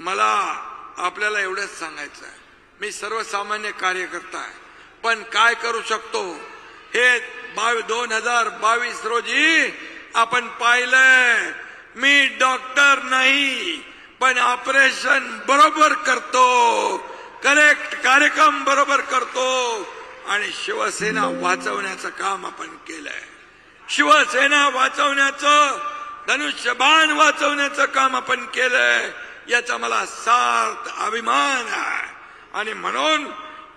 मला आपल्याला एवढंच सांगायचं आहे. मी सर्वसामान्य कार्यकर्ता आहे. पण काय करू शकतो? हे बावी दोन हजार बावीस रोजी आपण पाहिलंय. मी डॉक्टर नाही पण ऑपरेशन बरोबर करतो. करेक्ट कार्यक्रम बरोबर करतो. आणि शिवसेना वाचवण्याचं काम आपण केलंय. शिवसेना वाचवण्याचं धनुष्यबाण वाचवण्याचं काम आपण केलंय. याचा मला सार्थ अभिमान आहे. आणि म्हणून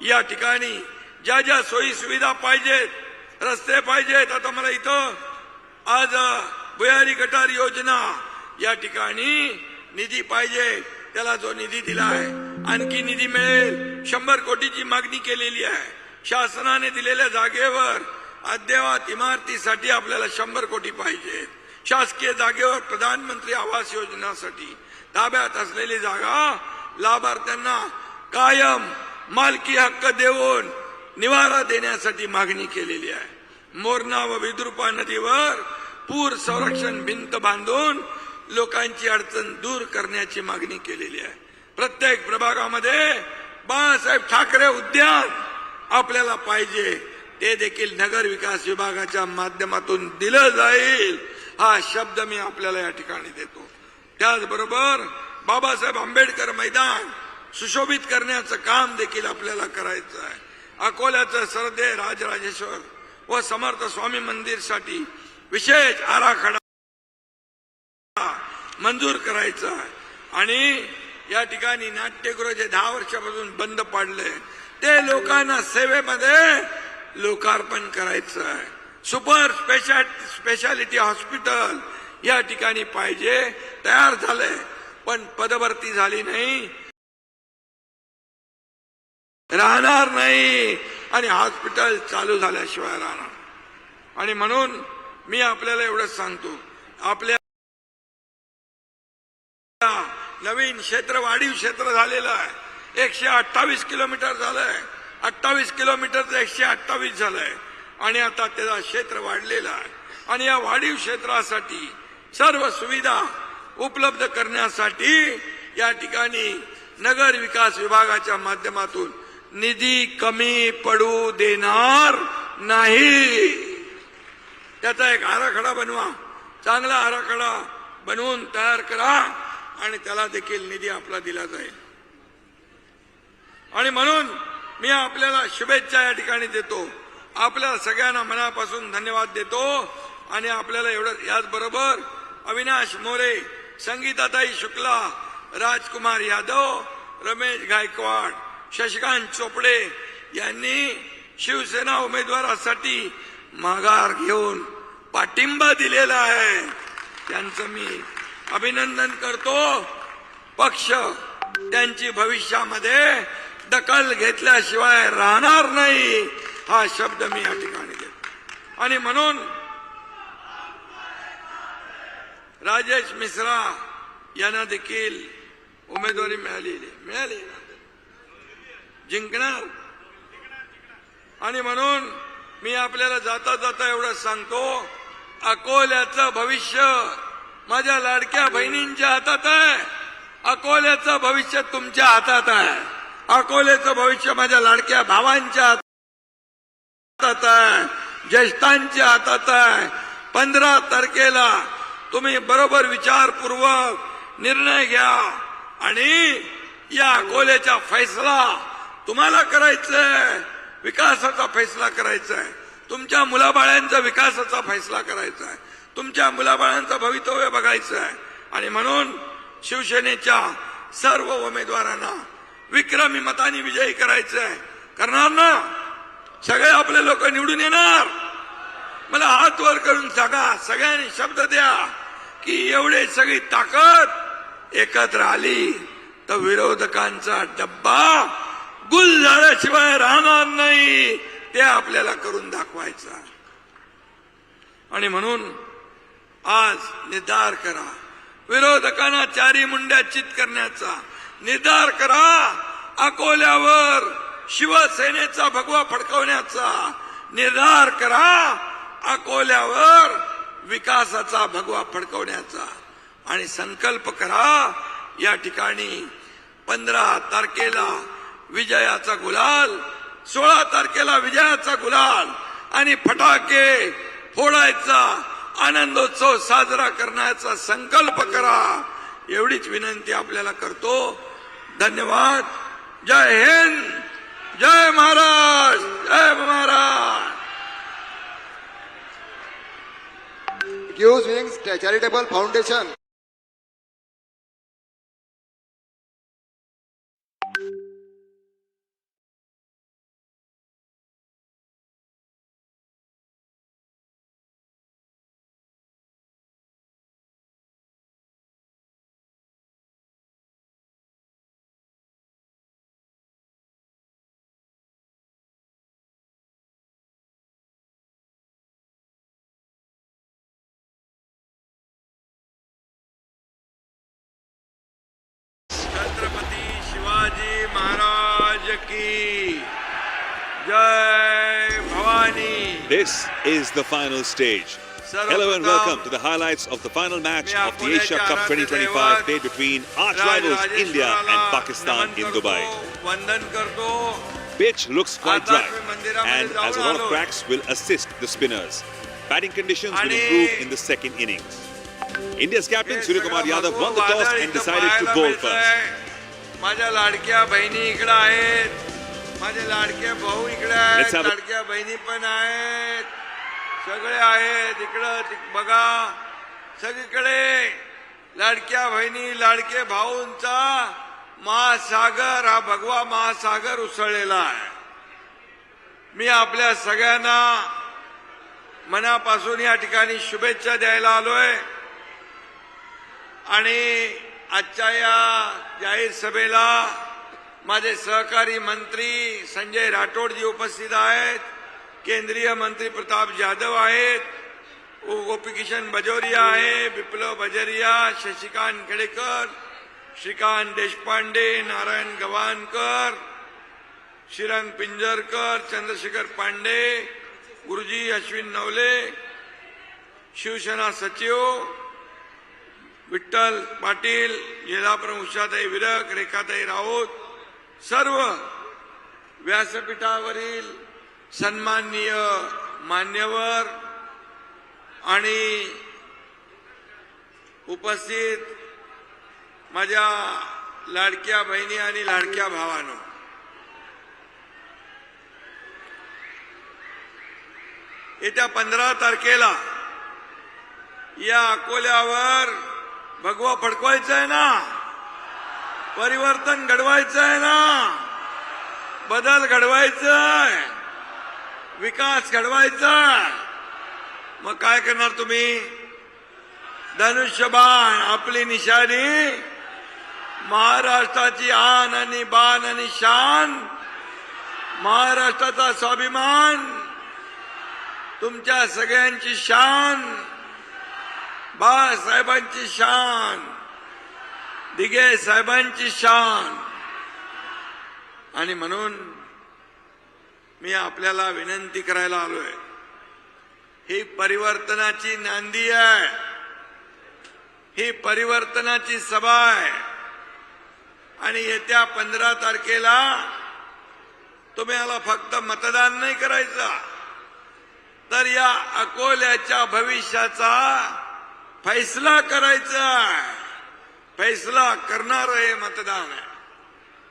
या ठिकाणी ज्या ज्या सोयी सुविधा पाहिजेत रस्ते पाहिजेत आता मला इथं आज भुयारी गटार योजना या ठिकाणी निधी पाहिजे त्याला जो निधी दिला आहे आणखी निधी मिळेल शंभर कोटीची मागणी केलेली आहे. शासनाने दिलेल्या जागेवर अद्ययावत इमारतीसाठी आपल्याला शंभर कोटी पाहिजे. शासकीय जागेवर प्रधानमंत्री आवास योजनासाठी ताब्यात असलेली जागा लाभार्थ्यांना कायम मालकी हक्क देऊन निवारा देण्यासाठी मागणी केलेली आहे. मोरणा व विद्रुपा नदीवर पूर संरक्षण भिंत बांधून लोकांची अडचण दूर करण्याची मागणी केलेली आहे. प्रत्येक प्रभागामध्ये बाळासाहेब ठाकरे उद्यान आपल्याला पाहिजे ते देखील नगर विकास विभागाच्या माध्यमातून दिलं जाईल हा शब्द मी आपल्याला या ठिकाणी देतो. त्याचबरोबर बाबासाहेब आंबेडकर मैदान सुशोभित करण्याचं काम देखील आपल्याला करायचं आहे. अकोल्याचं सरदे राजराजेश्वर व समर्थ स्वामी मंदिरसाठी विशेष आराखडा मंजूर करायचा आहे. आणि या ठिकाणी नाट्यगृह जे दहा वर्षापासून बंद पाडले ते लोकांना सेवेमध्ये लोकार्पण करायचं आहे. सुपर स्पेशा स्पेशालिटी हॉस्पिटल या ठिकाणी पाहिजे तयार झालंय पण पदभरती झाली नाही. राहणार नाही. आणि हॉस्पिटल चालू झाल्याशिवाय राहणार आणि म्हणून मी आपल्याला एवढंच सांगतो आपल्या नवीन क्षेत्र वाढीव क्षेत्र झालेलं आहे. एकशे अठ्ठावीस किलोमीटर झालंय. अठ्ठावीस किलोमीटरचं एकशे अठ्ठावीस झालंय. आणि आता त्याचा क्षेत्र वाढलेला आहे. आणि या वाढीव क्षेत्रासाठी सर्व सुविधा उपलब्ध करण्यासाठी या ठिकाणी नगर विकास विभागाच्या माध्यमातून निधी कमी पडू देणार नाही. त्याचा एक आराखडा बनवा चांगला आराखडा बनवून तयार करा आणि त्याला देखील निधी आपला दिला जाईल. आणि म्हणून मी आपल्याला शुभेच्छा या ठिकाणी देतो. आपल्या सगळ्यांना मनापासून धन्यवाद देतो आणि आपल्याला एवढं याचबरोबर अविनाश मोरे संगीताताई शुक्ला राजकुमार यादव रमेश गायकवाड शशिकांत चोपडे यांनी शिवसेना उमेदवारासाठी माघार घेऊन पाठिंबा दिलेला आहे. त्यांचं मी अभिनंदन करतो. पक्ष त्यांची भविष्यामध्ये दखल घेतल्याशिवाय राहणार नाही हा शब्द मी या ठिकाणी देतो. आणि म्हणून राजेश मिश्रा यांना देखील उमेदवारी मिळालेली मिळाली जिंकणार. आणि म्हणून मी आपल्याला जाता जाता एवढं सांगतो अकोल्याचं भविष्य माझ्या लाडक्या बहिणींच्या हातात आहे. अकोल्याचं भविष्य तुमच्या हातात आहे. अकोल्याचं भविष्य माझ्या लाडक्या भावांच्या हातात आहे. ज्येष्ठांच्या हातात आहे. पंधरा तारखेला तुम्ही बरोबर विचारपूर्वक निर्णय घ्या आणि या अकोल्याचा फैसला तुम्हाला करायचंय विकासाचा फैसला करायचा आहे तुमच्या मुलाबाळांचा विकासाचा फैसला करायचा आहे तुमच्या मुलाबाळांचं भवितव्य बघायचं आहे आणि म्हणून शिवसेनेच्या सर्व उमेदवारांना विक्रमी मताने विजयी करायचं आहे करणार ना? सगळे आपले लोक निवडून येणार. मला हात वर करून सांगा सगळ्यांनी शब्द द्या. की एवढे सगळी ताकद एकत्र आली तर विरोधकांचा डब्बा गुल झाल्याशिवाय राहणार नाही ते आपल्याला करून दाखवायचं. आणि म्हणून आज निर्धार करा. विरोधकांना चारी मुंड्या चित करण्याचा. निर्धार करा. अकोल्यावर शिवसेनेचा भगवा फडकवण्याचा. निर्धार करा. अकोल्यावर विकासाचा भगवा फडकवण्याचा आणि संकल्प करा. या ठिकाणी पंधरा तारखेला विजयाचा गुलाल सोळा तारखेला विजयाचा गुलाल आणि फटाके फोडायचा आनंदोत्सव साजरा करण्याचा संकल्प करा. एवढीच विनंती आपल्याला करतो. धन्यवाद. जय हिंद. जय महाराज. जय Maharaj. Give wings charitable foundation Jai Bhavani. This is the final stage. Hello and welcome to the highlights of the final match of the Asia Cup 2025 played between arch rivals India and Pakistan in Dubai. Pitch looks quite dry and as a lot of cracks will assist the spinners. Batting conditions will improve in the second innings. India's captain Surya Kumar Yadav won the toss and decided to bowl first. माझ्या लाडक्या माझे लाडके भाऊ इकडे आहेत लाडक्या बहिणी पण आहेत. सगळे आहेत इकडं बघा. सगळीकडे. लाडक्या बहिणी लाडके भाऊंचा महासागर हा भगवा महासागर उसळलेला आहे. मी आपल्या सगळ्यांना मनापासून या ठिकाणी शुभेच्छा द्यायला आलोय. आणि आजच्या या जाहीर सभेला माझे सहकारी मंत्री संजय राठोडजी उपस्थित आहेत. केंद्रीय मंत्री प्रताप जाधव आहेत. गोपी गोपीकिशन बजोरिया आहे विप्लव बजरिया शशिकांत खेडेकर श्रीकांत देशपांडे नारायण गवानकर श्रीरंग पिंजरकर चंद्रशेखर पांडे गुरुजी अश्विन नवले शिवसेना सचिव विठ्ठल पाटील जिल्हाप्रमुख उषाताई विरक रेखाताई राऊत सर्व व्यासपीठावरील सन्माननीय मान्यवर आणि उपस्थित माझ्या लाडक्या बहिणी आणि लाडक्या भावानो. येत्या पंधरा तारखेला या अकोल्यावर भगवा फडकवायचं आहे ना? परिवर्तन घडवायचं आहे ना. बदल घडवायचा आहे विकास घडवायचा मग काय करणार तुम्ही? धनुष्यबाण आपली निशाणी. महाराष्ट्राची आन आणि बाण आणि शान. महाराष्ट्राचा स्वाभिमान. तुमच्या सगळ्यांची शान. बाळासाहेबांची शान. दिघे साहेबांची शान. आणि म्हणून मी आपल्याला विनंती करायला आलोय. ही परिवर्तनाची नांदी आहे. ही परिवर्तनाची सभा आहे. आणि येत्या पंधरा तारखेला तुम्ही तुम्हाला फक्त मतदान नाही करायचं. तर या अकोल्याच्या भविष्याचा फैसला करायचा आहे. फैसला करणार हे मतदान आहे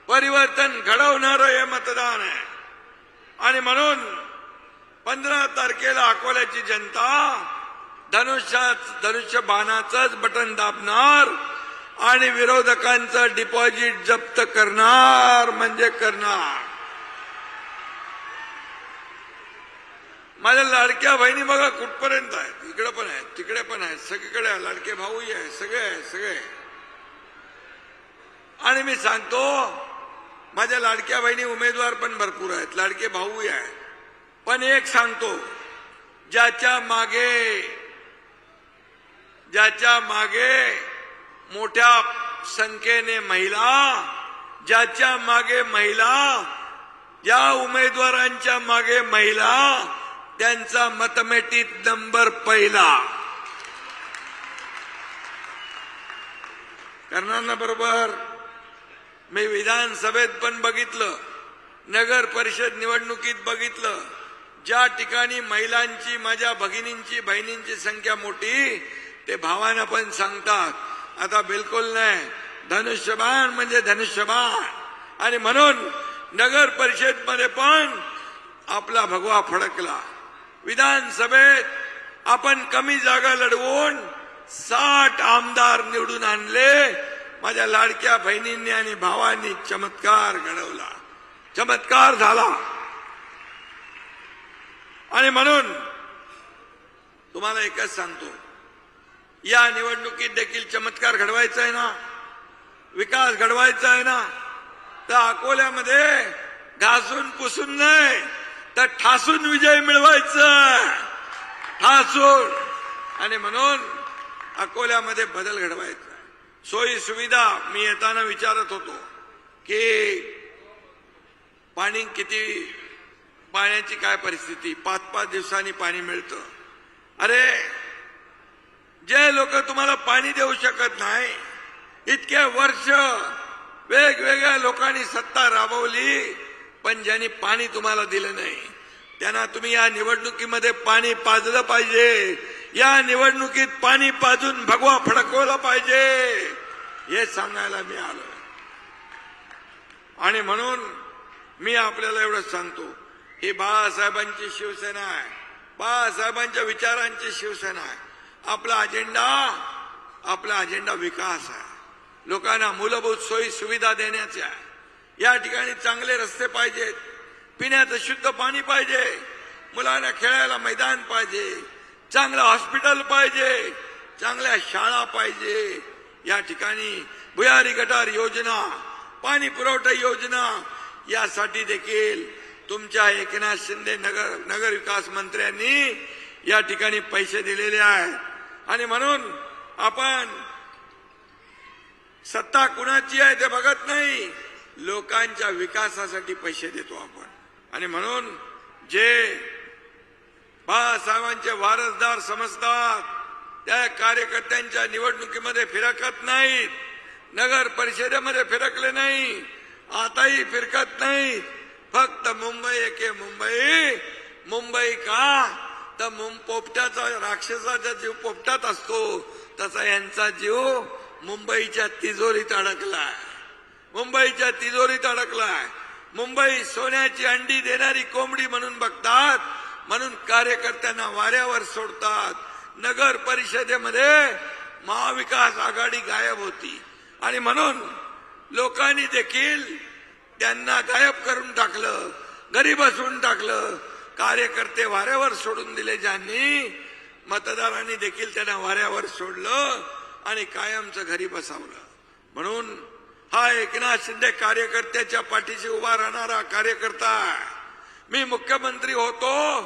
परिवर्तन घडवणार हे मतदान आहे आणि म्हणून पंधरा तारखेला अकोल्याची जनता धनुष्याच धनुष्य बाणाचंच बटन दाबणार आणि विरोधकांचं डिपॉझिट जप्त करणार म्हणजे करणार. माझ्या लाडक्या बहिणी बघा कुठपर्यंत आहेत? इकडे पण आहेत तिकडे पण आहेत सगळीकडे आहे. लाडके भाऊही आहे सगळे आहे सगळे आणि मी सांगतो माझ्या लाडक्या बहिणी उमेदवार पण भरपूर आहेत लाडके भाऊही आहेत. पण एक सांगतो ज्याच्या मागे ज्याच्या मागे मोठ्या संख्येने महिला ज्याच्या मागे महिला ज्या उमेदवारांच्या मागे महिला त्यांचा मतमेटीत नंबर पहिला. कर्णांना बरोबर? मी विधानसभेत पण बघितलं. नगर परिषद निवडणुकीत बघितलं. ज्या ठिकाणी महिलांची माझ्या भगिनींची बहिणींची संख्या मोठी ते भावानं पण सांगतात. आता बिलकुल नाही. धनुष्यबाण म्हणजे धनुष्यबाण. आणि म्हणून नगर परिषदमध्ये पण आपला भगवा फडकला. विधानसभेत आपण कमी जागा लढवून साठ आमदार निवडून आणले. माझ्या लाडक्या बहिणींनी आणि भावांनी चमत्कार घडवला. चमत्कार झाला. आणि म्हणून तुम्हाला एकच सांगतो. या निवडणुकीत देखील चमत्कार घडवायचा आहे ना? विकास घडवायचा आहे ना? तर अकोल्यामध्ये घासून पुसून नाही तर ठासून विजय मिळवायचा ठासून. आणि म्हणून अकोल्यामध्ये बदल घडवायचा. सोयी सुविधा मी येताना विचारत होतो की पाणी किती पाण्याची काय परिस्थिती? पाच पाच दिवसांनी पाणी मिळतं. अरे जे लोक तुम्हाला पाणी देऊ शकत नाही इतके वर्ष वेगवेगळ्या लोकांनी सत्ता राबवली पण ज्यांनी पाणी तुम्हाला दिलं नाही त्यांना तुम्ही या निवडणुकीमध्ये पाणी पाजलं पाहिजे. या निवडणुकीत पाणी पाजून भगवा फडकवला पाहिजे हे सांगायला मी आलो. आणि म्हणून मी आपल्याला एवढं सांगतो ही बाळासाहेबांची शिवसेना आहे बाळासाहेबांच्या विचारांची शिवसेना आहे. आपला अजेंडा आपला अजेंडा विकास आहे. लोकांना मूलभूत सोयी सुविधा देण्याचे आहे. या ठिकाणी चांगले रस्ते पाहिजेत पिण्याचं शुद्ध पाणी पाहिजे मुलांना खेळायला मैदान पाहिजे चांगलं हॉस्पिटल पाहिजे चांगल्या शाळा पाहिजे. या ठिकाणी भुयारी गटार योजना पाणी पुरवठा योजना यासाठी देखील तुमच्या एकनाथ शिंदे नगर नगर विकास मंत्र्यांनी या ठिकाणी पैसे दिलेले आहेत. आणि म्हणून आपण सत्ता कुणाची आहे ते बघत नाही लोकांच्या विकासासाठी पैसे देतो आपण. आणि म्हणून जे बाळासाहेबांचे वारसदार समजतात. त्या कार्यकर्त्यांच्या निवडणुकीमध्ये फिरकत नाहीत. नगर परिषदेमध्ये फिरकले नाही. आताही फिरकत नाहीत. फक्त मुंबई एके मुंबई. मुंबई का? तर मुं पोपट्याचा राक्षसाचा जीव पोपटात असतो. तसा यांचा जीव मुंबईच्या तिजोरीत अडकलाय. मुंबईच्या तिजोरीत अडकलाय. मुंबई सोन्याची अंडी देणारी कोंबडी म्हणून बघतात. म्हणून कार्यकर्त्यांना वाऱ्यावर सोडतात. नगर परिषदेमध्ये महाविकास आघाडी गायब होती. आणि म्हणून लोकांनी देखील त्यांना गायब करून टाकलं घरी बसवून टाकलं. कार्यकर्ते वाऱ्यावर सोडून दिले ज्यांनी मतदारांनी देखील त्यांना वाऱ्यावर सोडलं आणि कायमचं घरी बसावलं. म्हणून हा एकनाथ शिंदे कार्यकर्त्याच्या पाठीशी उभा राहणारा कार्यकर्ता आहे. मी मुख्यमंत्री होतो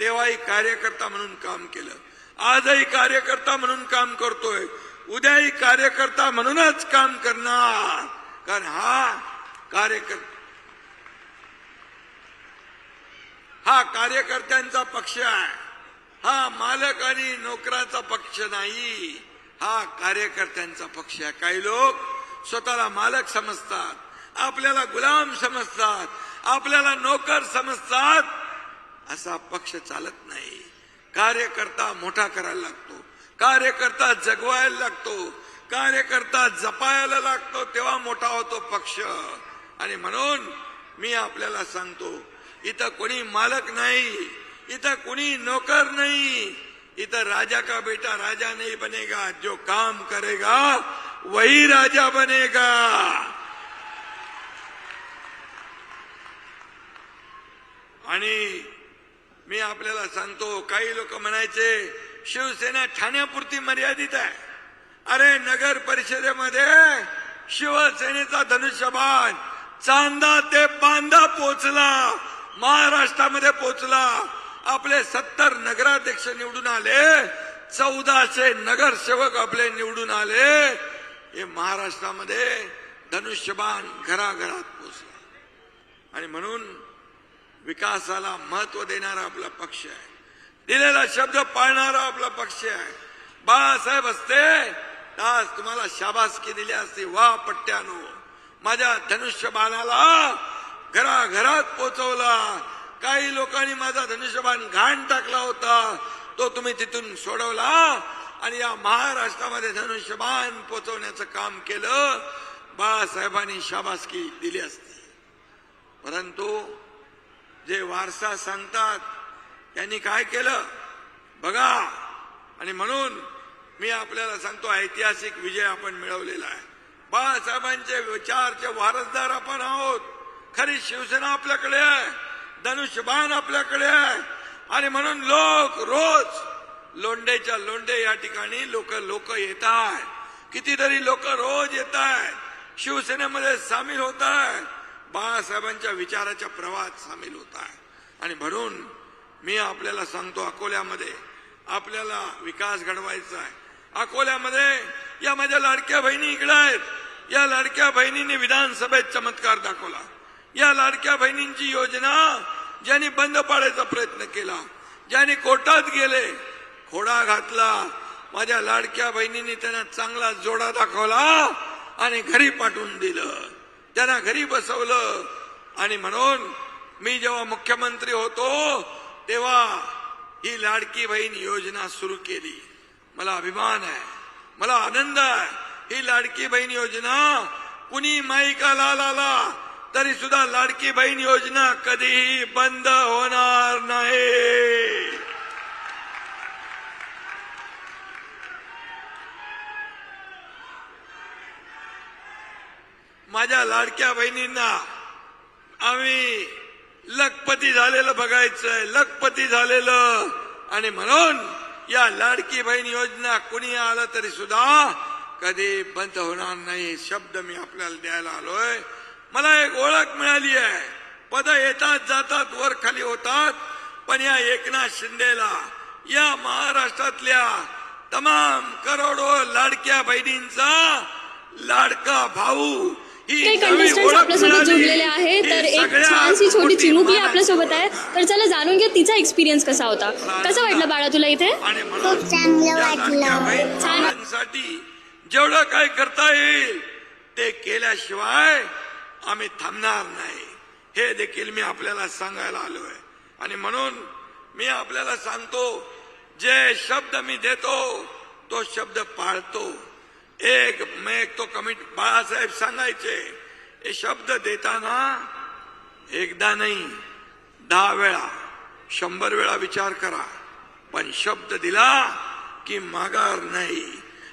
तेव्हाही कार्यकर्ता म्हणून काम केलं. आजही कार्यकर्ता म्हणून काम करतोय. उद्याही कार्यकर्ता म्हणूनच काम करणार. कारण हा कार्यकर्ता हा कार्यकर्त्यांचा पक्ष आहे. हा मालक आणि नोकराचा पक्ष नाही. हा कार्यकर्त्यांचा पक्ष आहे. काही लोक स्वतःला मालक समजतात. आपल्याला गुलाम समजतात. आपल्याला नोकर समजतात असा पक्ष चालत नाही. कार्यकर्ता मोठा करायला लागतो. कार्यकर्ता जगवायला लागतो. कार्यकर्ता जपायला लागतो तेव्हा मोठा होतो पक्ष. आणि म्हणून मी आपल्याला सांगतो इथं कोणी मालक नाही इथं कोणी नोकर नाही इथं राजा का बेटा राजा नाही बनेगा जो काम करेगा वही राजा बनेगा. आणि मी आपल्याला सांगतो काही लोक म्हणायचे शिवसेना ठाण्यापुरती मर्यादित आहे. अरे नगर परिषदेमध्ये शिवसेनेचा धनुष्यबाण चांदा ते बांदा पोचला महाराष्ट्रामध्ये पोचला. आपले सत्तर नगराध्यक्ष निवडून आले चौदाशे नगरसेवक आपले निवडून आले. हे महाराष्ट्रामध्ये धनुष्यबाण घराघरात पोचला. आणि म्हणून विकासाला महत्त्व देणारा आपला पक्ष आहे. दिलेला शब्द पाळणारा आपला पक्ष आहे. बाळासाहेब असते आज तुम्हाला शाबासकी दिली असती वा पट्ट्यानो. माझ्या धनुष्यबाणाला घराघरात पोचवला. काही लोकांनी माझा धनुष्यबाण घाण टाकला होता. तो तुम्ही तिथून सोडवला आणि या महाराष्ट्रामध्ये धनुष्यबाण पोचवण्याचं काम केलं. बाळासाहेबांनी शाबासकी दिली असती. परंतु जे वारसा सांगतात त्यांनी काय केलं? बघा. आणि म्हणून मी आपल्याला सांगतो ऐतिहासिक विजय आपण मिळवलेला आहे. बाळासाहेबांचे विचारचे वारसदार आपण आहोत. खरी शिवसेना आपल्याकडे आहे. धनुष्यबाण आपल्याकडे आहे. आणि म्हणून लोक रोज लोंडेच्या लोंडे या ठिकाणी लोक लोक येत आहेत. कितीतरी लोक रोज येत आहेत. शिवसेनेमध्ये सामील होत आहेत. बाळासाहेबांच्या विचाराच्या प्रवाहात सामील होत आहे. आणि म्हणून मी आपल्याला सांगतो अकोल्यामध्ये आपल्याला विकास घडवायचा आहे. अकोल्यामध्ये या माझ्या लाडक्या बहिणी इकडे आहेत. या लाडक्या बहिणींनी विधानसभेत चमत्कार दाखवला. या लाडक्या बहिणींची योजना ज्यांनी बंद पाडायचा प्रयत्न केला ज्यांनी कोर्टात गेले खोडा घातला. माझ्या लाडक्या बहिणींनी त्यांना चांगला जोडा दाखवला आणि घरी पाठवून दिलं. त्यांना घरी बसवलं. आणि म्हणून मी जेव्हा मुख्यमंत्री होतो तेव्हा ही लाडकी बहीण योजना सुरू केली. मला अभिमान आहे. मला आनंद आहे. ही लाडकी बहीण योजना कुणी माईका लाल आला तरी सुद्धा लाडकी बहीण योजना कधीही बंद होणार नाही. माझ्या लाडक्या बहिणींना आम्ही लखपती झालेलं बघायचंय लखपती झालेलं. आणि म्हणून या लाडकी बहीण योजना कुणी आलं तरी सुद्धा कधी बंद होणार नाही शब्द मी आपल्याला द्यायला आलोय. मला एक ओळख मिळाली आहे. पद येतात जातात वर खाली होतात. पण या एकनाथ शिंदेला या महाराष्ट्रातल्या तमाम करोडो लाडक्या बहिणींचा लाडका भाऊ काही कंटेस्टंट आपल्यासोबत. जोडलेले आहे ही तर एक छानशी छोटी चिमुकली आपल्यासोबत आहे. तर चला जाणून घ्या तिचा एक्सपिरियन्स कसा होता. कसं वाटलं बाळा तुला इथे? आणि म्हणून खूप चांगलं वाटलं. जेवढं काय करता येईल ते केल्याशिवाय आम्ही थांबणार नाही. हे देखील मी आपल्याला सांगायला आलोय. आणि म्हणून मी आपल्याला सांगतो जे शब्द मी देतो तो शब्द पाळतो. एक, मैं एक तो कमिट बाळासाहेब सांगायचे हे शब्द देताना एकदा नाही, दहा वेळा, शंभर वेळा विचार करा, पण शब्द दिला की माघार नाही.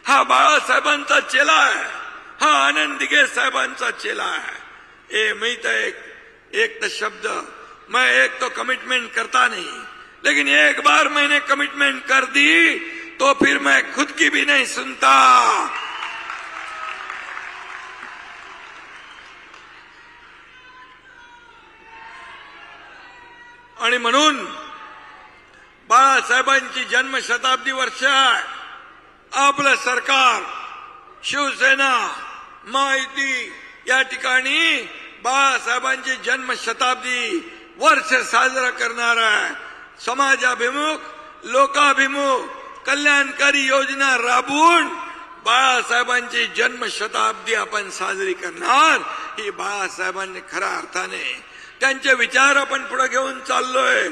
हा बाळासाहेबांचा चेला आहे, हा आनंद दिगे साहेबांचा चेला है ये मैं तो एक एक तो शब्द, मैं एक तो कमिटमेंट करता नहीं, लेकिन एक बार मैंने कमिटमेंट कर दी तो फिर मैं खुद की भी नहीं सुनता। आणि म्हणून बाळासाहेबांची जन्मशताब्दी वर्ष आहे आपलं सरकार शिवसेना माहिती या ठिकाणी बाळासाहेबांची जन्मशताब्दी वर्ष साजरा करणार आहे. समाजाभिमुख लोकाभिमुख कल्याणकारी योजना राबवून बाळासाहेबांची जन्मशताब्दी आपण साजरी करणार ही बाळासाहेबांनी खऱ्या अर्थाने त्यांचे विचार आपण पुढे घेऊन चाललोय.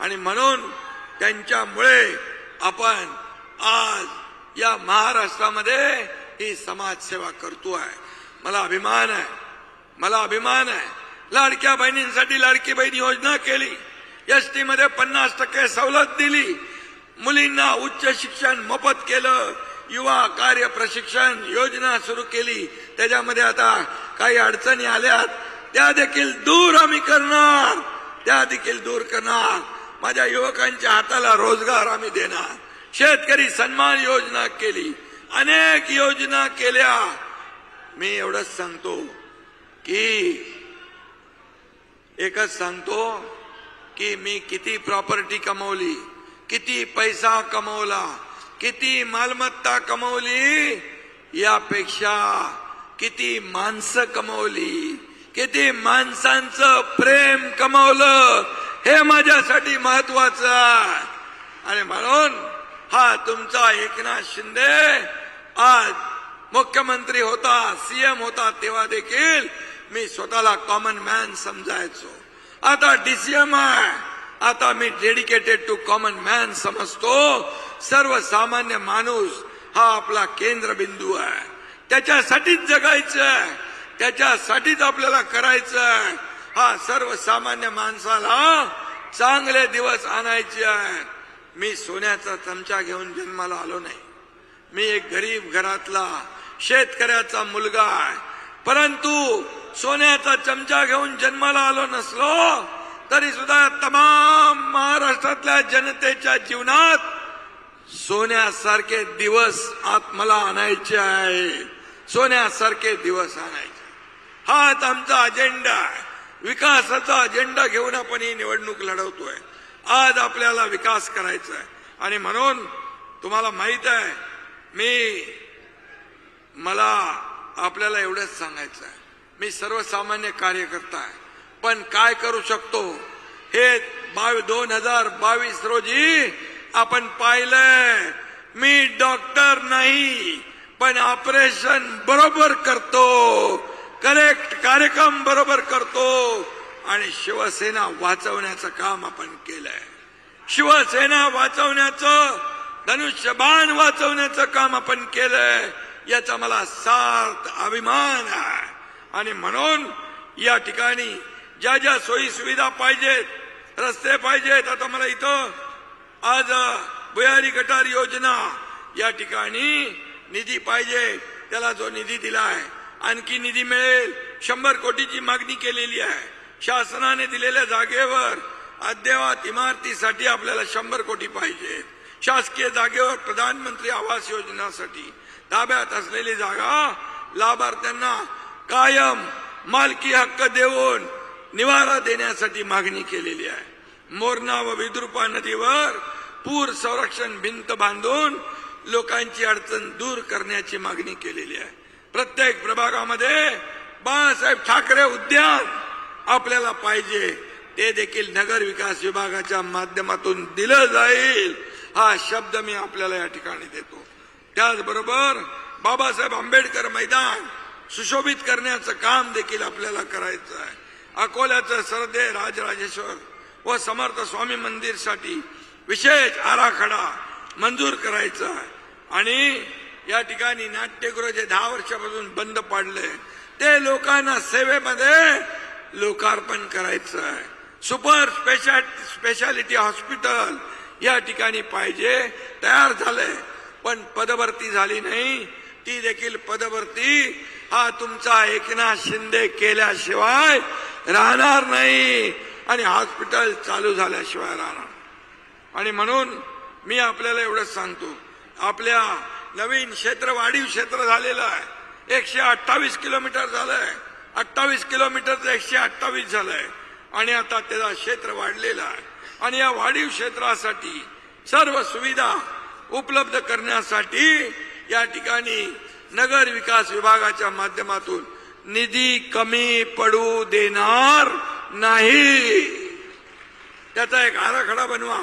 आणि म्हणून त्यांच्यामुळे आपण आज या महाराष्ट्रामध्ये ही समाजसेवा करतोय मला अभिमान आहे. मला अभिमान आहे. लाडक्या बहिणींसाठी लाडकी बहीण योजना केली. एसमध्ये पन्नास टक्के सवलत दिली. मुलींना उच्च शिक्षण मोफत केलं. युवा कार्य प्रशिक्षण योजना सुरू केली. त्याच्यामध्ये आता काही अडचणी आल्यात त्या देखील दूर आम्ही करणार त्या देखील दूर करणार. माझ्या युवकांच्या हाताला रोजगार आम्ही देणार. शेतकरी सन्मान योजना केली. अनेक योजना केल्या. मी एवढंच सांगतो की एकच सांगतो की मी किती प्रॉपर्टी कमवली किती पैसा कमवला किती मालमत्ता कमवली यापेक्षा किती माणसं कमवली. किती माणसांचं प्रेम कमावलं हे माझ्यासाठी महत्वाचं आहे. आणि म्हणून हा तुमचा एकनाथ शिंदे आज मुख्यमंत्री होता सीएम होता तेव्हा देखील मी स्वतःला कॉमन मॅन समजायचो. आता डीसीएम आहे. आता मी डेडिकेटेड टू कॉमन मॅन समजतो. सर्वसामान्य माणूस हा आपला केंद्रबिंदू आहे. त्याच्यासाठीच जगायचं आहे. त्याच्यासाठीच आपल्याला करायचं आहे. हा सर्वसामान्य माणसाला चांगले दिवस आणायचे आहेत मी सोन्याचा चमचा घेऊन जन्माला आलो नाही. मी एक गरीब घरातला शेतकऱ्याचा मुलगा आहे. परंतु सोन्याचा चमचा घेऊन जन्माला आलो नसलो तरी सुद्धा तमाम महाराष्ट्रातल्या जनतेच्या जीवनात सोन्यासारखे दिवस आत मला आणायचे आहे. सोन्यासारखे दिवस आणायचे. हाच आमचा अजेंडा आहे. विकासाचा अजेंडा घेऊन आपण ही निवडणूक लढवतोय. आज आपल्याला विकास करायचा आहे. आणि म्हणून तुम्हाला माहीत आहे मी मला आपल्याला एवढंच सांगायचं आहे. मी सर्वसामान्य कार्यकर्ता आहे. पण काय करू शकतो? हे बावी दोन हजार बावीस रोजी आपण पाहिलंय. मी डॉक्टर नाही पण ऑपरेशन बरोबर करतो. कनेक्ट कार्यक्रम बरोबर करतो. आणि शिवसेना वाचवण्याचं काम आपण केलंय. शिवसेना वाचवण्याचं धनुष्यबाण वाचवण्याचं काम आपण केलंय. याचा मला सार्थ अभिमान आहे. आणि म्हणून या ठिकाणी ज्या ज्या सोयी सुविधा पाहिजेत रस्ते पाहिजेत आता मला इथं आज भुयारी गटार योजना या ठिकाणी निधी पाहिजे. त्याला जो निधी दिला आहे आणखी निधी मिळेल. शंभर कोटीची मागणी केलेली आहे. शासनाने दिलेल्या जागेवर अद्ययावत इमारतीसाठी आपल्याला शंभर कोटी पाहिजे. शासकीय जागेवर प्रधानमंत्री आवास योजनासाठी ताब्यात असलेली जागा लाभार्थ्यांना कायम मालकी हक्क देऊन निवारा देण्यासाठी मागणी केलेली आहे. मोरणा व विद्रुपा नदीवर पूर संरक्षण भिंत बांधून लोकांची अडचण दूर करण्याची मागणी केलेली आहे. प्रत्येक प्रभागामध्ये बाळासाहेब ठाकरे उद्यान आपल्याला पाहिजे. ते देखील नगर विकास विभागाच्या माध्यमातून दिलं जाईल. हा शब्द मी आपल्याला या ठिकाणी देतो. त्याचबरोबर बाबासाहेब आंबेडकर मैदान सुशोभित करण्याचं काम देखील आपल्याला करायचं आहे. अकोल्याचं सरदे राजराजेश्वर व समर्थ स्वामी मंदिरसाठी विशेष आराखडा मंजूर करायचा आहे. आणि या ठिकाणी नाट्यगृह जे दहा वर्षापासून बंद पाडले. ते लोकांना सेवेमध्ये लोकार्पण करायचं आहे. सुपर स्पेशा स्पेशालिटी हॉस्पिटल या ठिकाणी पाहिजे तयार झालंय पण पदभरती झाली नाही. ती देखील पदभरती. हा तुमचा एकनाथ शिंदे केल्याशिवाय राहणार नाही. आणि हॉस्पिटल चालू झाल्याशिवाय राहणार. आणि म्हणून मी आपल्याला एवढंच सांगतो. आपल्या नवीन क्षेत्र वाढीव क्षेत्र झालेलं आहे. एकशे अठ्ठावीस किलोमीटर झालंय. अठ्ठावीस किलोमीटरचं एकशे अठ्ठावीस झालंय. आणि आता त्याचा क्षेत्र वाढलेला आहे. आणि या वाढीव क्षेत्रासाठी सर्व सुविधा उपलब्ध करण्यासाठी या ठिकाणी नगर विकास विभागाच्या माध्यमातून निधी कमी पडू देणार नाही. त्याचा एक आराखडा बनवा.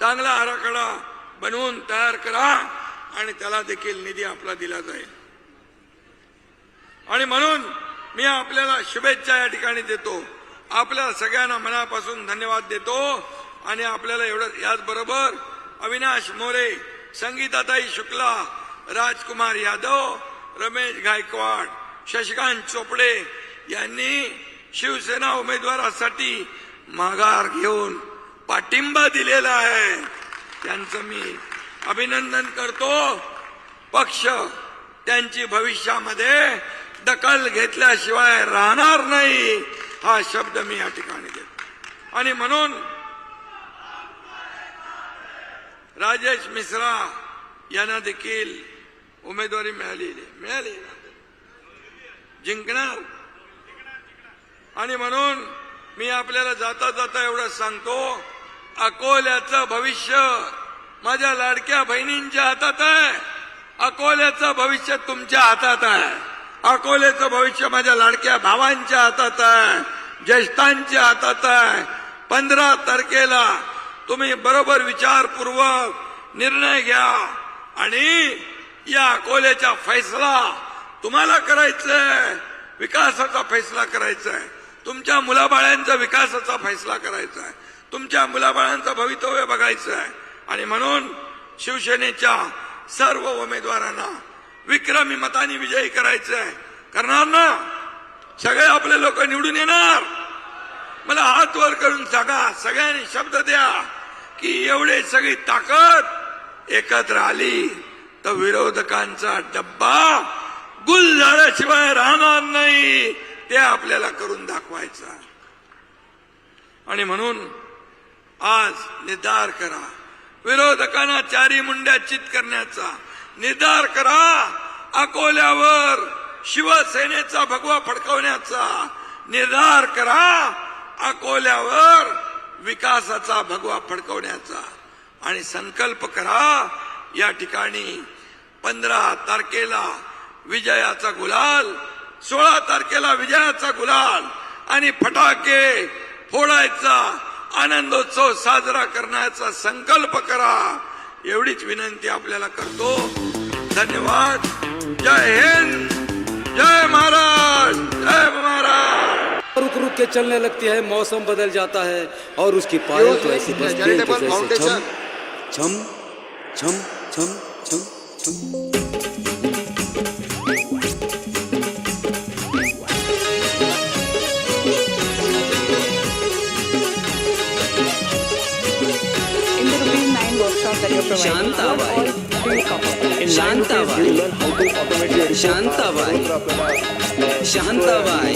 चांगला आराखडा बनवून तयार करा. आणि त्याला देखील निधी आपला दिला जाईल. आणि म्हणून मी आपल्याला शुभेच्छा या ठिकाणी देतो. आपल्या सगळ्यांना मनापासून धन्यवाद देतो. आणि आपल्याला एवढं याचबरोबर अविनाश मोरे संगीताताई शुक्ला राजकुमार यादव रमेश गायकवाड शशिकांत चोपडे यांनी शिवसेना उमेदवारासाठी माघार घेऊन पाठिंबा दिलेला आहे. त्यांचं मी अभिनंदन करतो. पक्ष त्यांची भविष्यामध्ये दखल घेतल्याशिवाय राहणार नाही हा शब्द मी या ठिकाणी देतो. आणि म्हणून राजेश मिश्रा यांना देखील उमेदवारी मिळालेली मिळाली जिंकणार. आणि म्हणून मी आपल्याला जाता जाता एवढं सांगतो अकोल्याचं भविष्य माझ्या लाडक्या बहिणींच्या हातात आहे. अकोल्याचं भविष्य तुमच्या हातात आहे. अकोल्याचं भविष्य माझ्या लाडक्या भावांच्या हातात आहे. ज्येष्ठांच्या हातात आहे. पंधरा तारखेला तुम्ही बरोबर विचारपूर्वक निर्णय घ्या आणि या अकोल्याचा फैसला तुम्हाला करायचंय. विकासाचा फैसला करायचा आहे तुमच्या मुलाबाळांचा विकासाचा फैसला करायचा आहे तुमच्या मुलाबाळांचं भवितव्य बघायचं आहे आणि म्हणून शिवसेनेच्या सर्व उमेदवारांना विक्रमी मताने विजयी करायचं आहे करणार ना? सगळे आपले लोक निवडून येणार. मला हात वर करून सांगा सगळ्यांनी शब्द द्या की एवढे सगळी ताकद एकत्र आली तर विरोधकांचा डब्बा गुल झाल्याशिवाय राहणार नाही ते आपल्याला करून दाखवायचं आहे. आणि म्हणून आज निर्धार करा. विरोधकांना चारी मुंड्या चित करण्याचा निर्धार करा. अकोल्यावर शिवसेनेचा भगवा फडकवण्याचा निर्धार करा. अकोल्यावर विकासाचा भगवा फडकवण्याचा आणि संकल्प करा. या ठिकाणी पंधरा तारखेला विजयाचा गुलाल सोळा तारखेला विजयाचा गुलाल आणि फटाके फोडायचा आनंदोत्सव साजरा करण्याचा संकल्प करा. एवढीच विनंती आपल्याला करतो. धन्यवाद. जय हिंद. जय महाराज. जय महाराज. रुक रुक के चलने लगती है मौसम बदल जाता है और उसकी पायल तो ऐसी है छम छम छम छम छम छम। Cover? शांताबाई शांताबाई शांताबाई